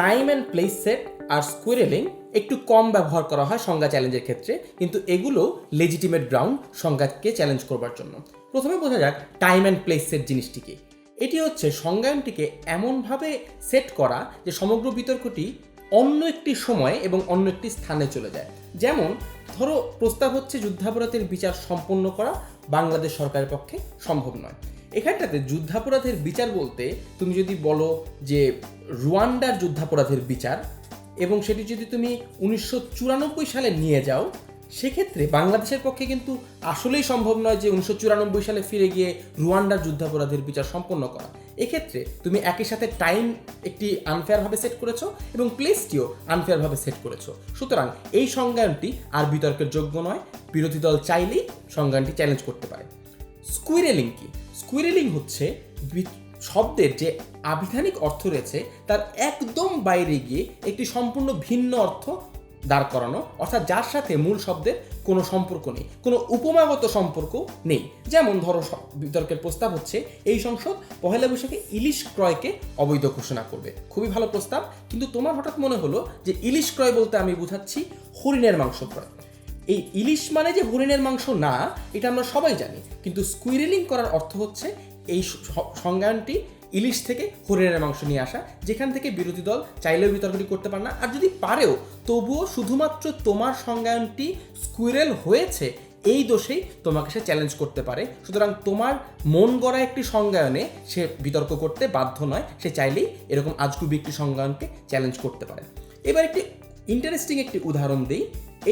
Time and place set আর squirrelling একটু কম ব্যবহার করা হয় সংজ্ঞা চ্যালেঞ্জের ক্ষেত্রে, কিন্তু এগুলো লেজিটিমেট গ্রাউন্ড সংজ্ঞাকে চ্যালেঞ্জ করবার জন্য। প্রথমে বোঝা যাক টাইম অ্যান্ড প্লেস সেট জিনিসটিকে এটি হচ্ছে সংজ্ঞায়নটিকে এমনভাবে সেট করা যে সমগ্র বিতর্কটি অন্য একটি সময় এবং অন্য একটি স্থানে চলে যায়। যেমন, ধরো প্রস্তাব হচ্ছে যুদ্ধাপরাধের বিচার সম্পন্ন করা বাংলাদেশ সরকারের পক্ষে সম্ভব নয়। এখানটাতে যুদ্ধাপরাধের বিচার বলতে তুমি যদি বলো যে রুয়ান্ডার যুদ্ধাপরাধের বিচার এবং সেটি যদি তুমি উনিশশো চুরানব্বই সালে নিয়ে যাও, সেক্ষেত্রে বাংলাদেশের পক্ষে কিন্তু আসলেই সম্ভব নয় যে উনিশশো চুরানব্বই সালে ফিরে গিয়ে রুয়ান্ডার যুদ্ধাপরাধের বিচার সম্পন্ন করা। এক্ষেত্রে তুমি একই সাথে টাইম একটি আনফেয়ারভাবে সেট করেছ এবং প্লেসটিও আনফেয়ারভাবে সেট করেছ। সুতরাং এই সংজ্ঞানটি আর বিতর্কের যোগ্য নয়। বিরোধী দল চাইলেই সংজ্ঞানটি চ্যালেঞ্জ করতে পারে। স্কুইরেলিং কি? স্কুইরেলিং হচ্ছে শব্দের যে আবিধানিক অর্থ রয়েছে, তার একদম বাইরে গিয়ে একটি সম্পূর্ণ ভিন্ন অর্থ দাঁড় করানো, অর্থাৎ যার সাথে মূল শব্দের কোনো সম্পর্ক নেই, কোনো উপমাগত সম্পর্ক নেই। যেমন ধরো বিতর্কের প্রস্তাব হচ্ছে, এই সংসদ পহেলা বৈশাখে ইলিশ ক্রয়কে অবৈধ ঘোষণা করবে। খুবই ভালো প্রস্তাব, কিন্তু তোমার হঠাৎ মনে হলো যে ইলিশ ক্রয় বলতে আমি বুঝাচ্ছি হরিণের মাংস ক্রয়। এই ইলিশ মানে যে হরিণের মাংস না, এটা আমরা সবাই জানি। কিন্তু স্কুইরেলিং করার অর্থ হচ্ছে এই সংজ্ঞানটি ইলিশ থেকে হরিণের মাংস নিয়ে আসা, যেখান থেকে বিরোধী দল চাইলেও বিতর্কটি করতে পারে না। আর যদি পারেও, তবুও শুধুমাত্র তোমার সংজ্ঞানটি স্কুইরেল হয়েছে, এই দোষেই তোমাকে সে চ্যালেঞ্জ করতে পারে। সুতরাং তোমার মন গড়া একটি সংজ্ঞায়নে সে বিতর্ক করতে বাধ্য নয়, সে চাইলেই এরকম আজগুবি একটি সংজ্ঞায়নকে চ্যালেঞ্জ করতে পারে। এবার একটি ইন্টারেস্টিং একটি উদাহরণ দিই।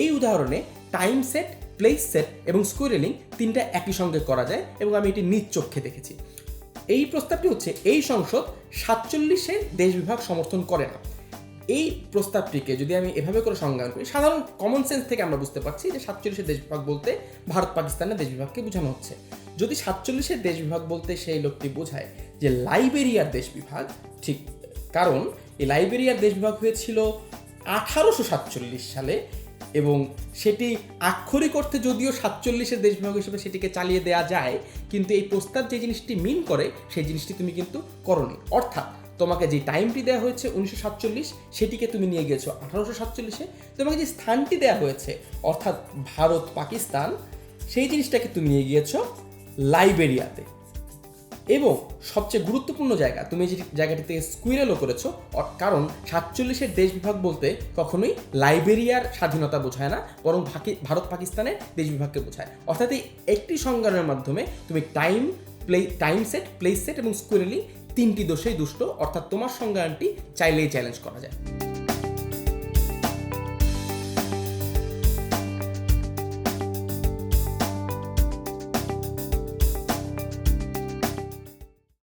এই উদাহরণে টাইম সেট প্লেস সেট এবং স্কুইরেলিং তিনটা একই সঙ্গে করা যায় এবং আমি এটি নিজ চোখে দেখেছি। এই প্রস্তাবটি হচ্ছে, এই সংসদ সাতচল্লিশে দেশ বিভাগ সমর্থন করে না। এই প্রস্তাবটিকে যদি আমি এভাবে করে সংজ্ঞায়ন করি, সাধারণ কমন সেন্স থেকে আমরা বুঝতে পারছি যে সাতচল্লিশের দেশ বিভাগ বলতে ভারত পাকিস্তানের দেশ বিভাগকে বোঝানো হচ্ছে। যদি সাতচল্লিশের দেশ বিভাগ বলতে সেই লোকটি বোঝায় যে লাইবেরিয়ার দেশ বিভাগ, ঠিক কারণ এই লাইবেরিয়ার দেশ বিভাগ হয়েছিল আঠারোশো সাতচল্লিশ সালে এবং সেটি আক্ষরিক অর্থে যদিও সাতচল্লিশের দেশ হিসেবে সেটিকে চালিয়ে দেওয়া যায়, কিন্তু এই প্রস্তাব যে জিনিসটি মিন করে, সেই জিনিসটি তুমি কিন্তু করনি। অর্থাৎ তোমাকে যে টাইমটি দেওয়া হয়েছে উনিশশো সাতচল্লিশ, সেটিকে তুমি নিয়ে গেছো আঠারোশো সাতচল্লিশে। তোমাকে যে স্থানটি দেওয়া হয়েছে, অর্থাৎ ভারত পাকিস্তান সেই জিনিসটাকে তুমি নিয়ে গিয়েছো লাইবেরিয়াতে। এবং সবচেয়ে গুরুত্বপূর্ণ জায়গা, তুমি যে জায়গাটিতে স্কুইরেলও করেছ কারণ সাতচল্লিশের দেশ বিভাগ বলতে কখনোই লাইবেরিয়ার স্বাধীনতা বোঝায় না, বরং ভারত পাকিস্তানের দেশ বিভাগকে বোঝায়। অর্থাৎ এই একটি সংজ্ঞানের মাধ্যমে তুমি time play time set place set এবং স্কুইরেলি তিনটি দোষেই দুষ্ট, অর্থাৎ তোমার সংজ্ঞানটি চাইলেই চ্যালেঞ্জ করা যায়।